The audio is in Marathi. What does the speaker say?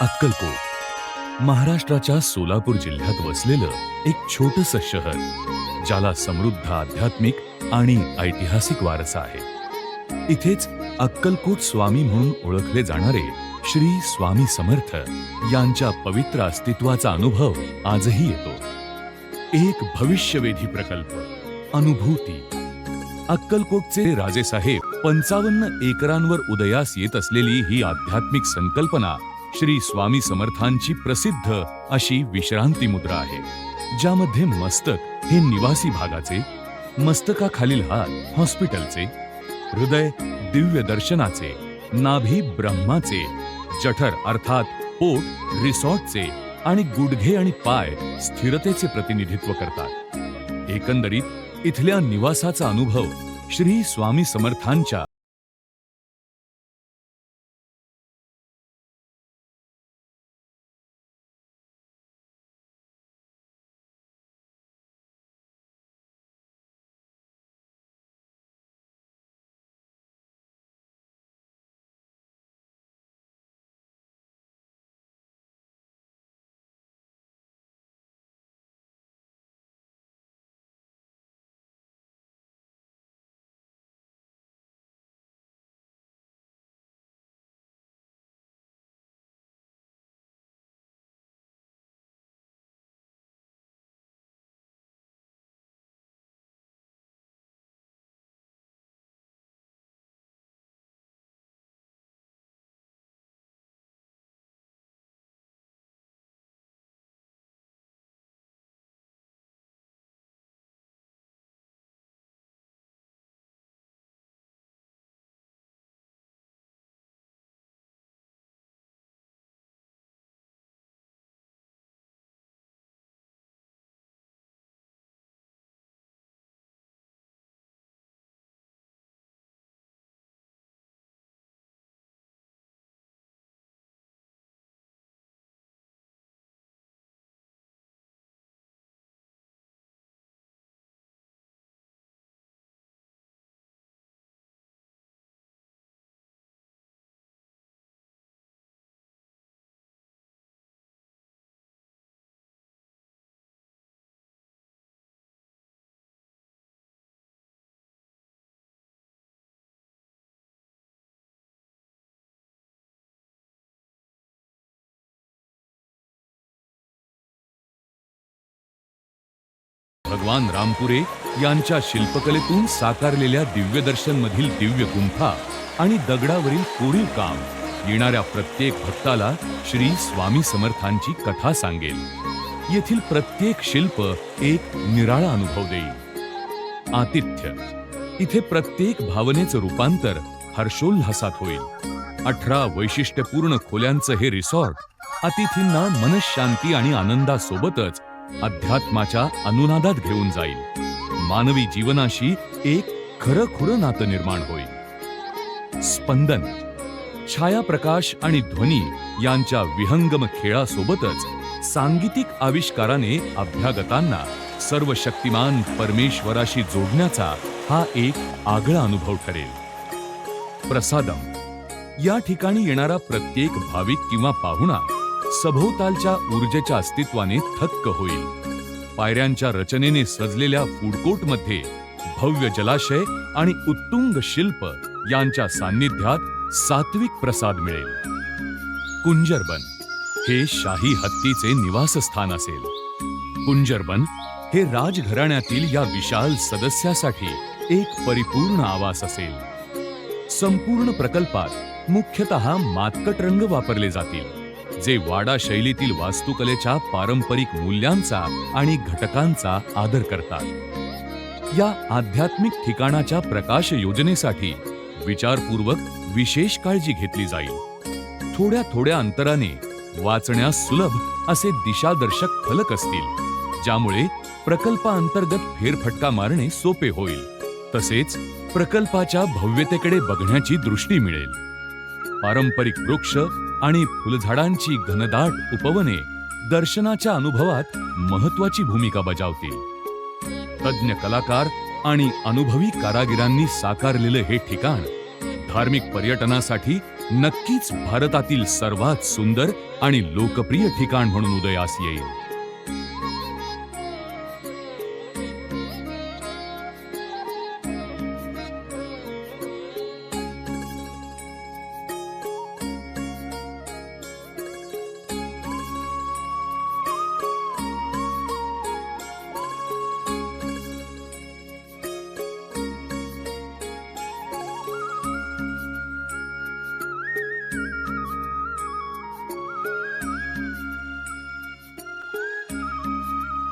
अक्कलकोट. महाराष्ट्राच्या सोलापूर जिल्ह्यात वसलेलं एक छोटस शहर ज्याला समृद्ध आध्यात्मिक आणि ऐतिहासिक वारसा आहे. इथेच अक्कलकोट स्वामी म्हणून ओळखले जाणारे श्री स्वामी समर्थ यांच्या पवित्र अस्तित्वाचा अनुभव आजही येतो. एक भविष्यवेधी प्रकल्प अनुभूती. अक्कलकोटचे राजेसाहेब पंचावन्न एकरांवर उदयास येत असलेली ही आध्यात्मिक संकल्पना श्री स्वामी समर्थांची प्रसिद्ध अशी विश्रांती मुद्रा आहे ज्यामध्ये मस्तक हे निवासी भागाचे मस्तकाखालील हात हॉस्पिटलचे हृदय दिव्य दर्शनाचे नाभी ब्रह्माचे जठर अर्थात पोट रिसॉर्टचे आणि गुडघे आणि पाय स्थिरतेचे प्रतिनिधित्व करतात. एकंदरीत इथल्या निवासाचा अनुभव श्री स्वामी समर्थांच्या भगवान रामपुरे यांच्या शिल्पकलेतून साकारलेल्या दिव्यदर्शन मधील दिव्य गुंफा आणि दगडावरील कोरीव काम येणाऱ्या प्रत्येक भक्ताला श्री स्वामी समर्थांची कथा सांगेल. येथील प्रत्येक शिल्प एक निराळा अनुभव देईल. आतिथ्य. इथे प्रत्येक भावनेचं रूपांतर हर्षोल्हासात होईल. अठरा वैशिष्ट्यपूर्ण खोल्यांचं हे रिसॉर्ट अतिथींना मनशांती आणि आनंदासोबतच अध्यात्माच्या अनुनादात घेऊन जाईल. मानवी जीवनाशी एक खरं खुरं नातं निर्माण होईल. स्पंदन छायाप्रकाश आणि ध्वनी यांच्या विहंगम खेळासोबतच सांगीतिक आविष्काराने अभ्यागतांना सर्व शक्तिमान परमेश्वराशी जोडण्याचा हा एक आगळा अनुभव ठरेल. प्रसादम या ठिकाणी येणारा प्रत्येक भाविक किंवा पाहुणा सभोवतालच्या ऊर्जेच्या अस्तित्वाने थक्क होईल. पायऱ्यांच्या रचनेने सजलेल्या फूडकोर्टमध्ये भव्य जलाशय आणि उत्तुंग शिल्प यांच्या सान्निध्यात सात्विक प्रसाद मिळेल. कुंजरबन हे शाही हत्तीचे निवासस्थान असेल. कुंजरबन हे राजघराण्यातील या विशाल सदस्यासाठी एक परिपूर्ण आवास असेल. संपूर्ण प्रकल्पात मुख्यतः मातकट रंग वापरले जातील. जे वाडा शैलीतील वास्तुकलेच्या पारंपरिक मूल्यांचा आणि घटकांचा आदर करतात. या आध्यात्मिक ठिकाणाच्या प्रकाश योजनेसाठी विचारपूर्वक विशेष काळजी घेतली जाईल. थोड्या थोड्या अंतराने वाचण्यास सुलभ असे दिशादर्शक फलक असतील ज्यामुळे प्रकल्पाअंतर्गत फेरफटका मारणे सोपे होईल. तसेच प्रकल्पाच्या भव्यतेकडे बघण्याची दृष्टी मिळेल. पारंपरिक वृक्ष आणि फुलझाडांची घनदाट उपवने दर्शनाच्या अनुभवात महत्वाची भूमिका बजावतील. तज्ञ कलाकार आणि अनुभवी कारागिरांनी साकारलेलं हे ठिकाण धार्मिक पर्यटनासाठी नक्कीच भारतातील सर्वात सुंदर आणि लोकप्रिय ठिकाण म्हणून उदयास येईल.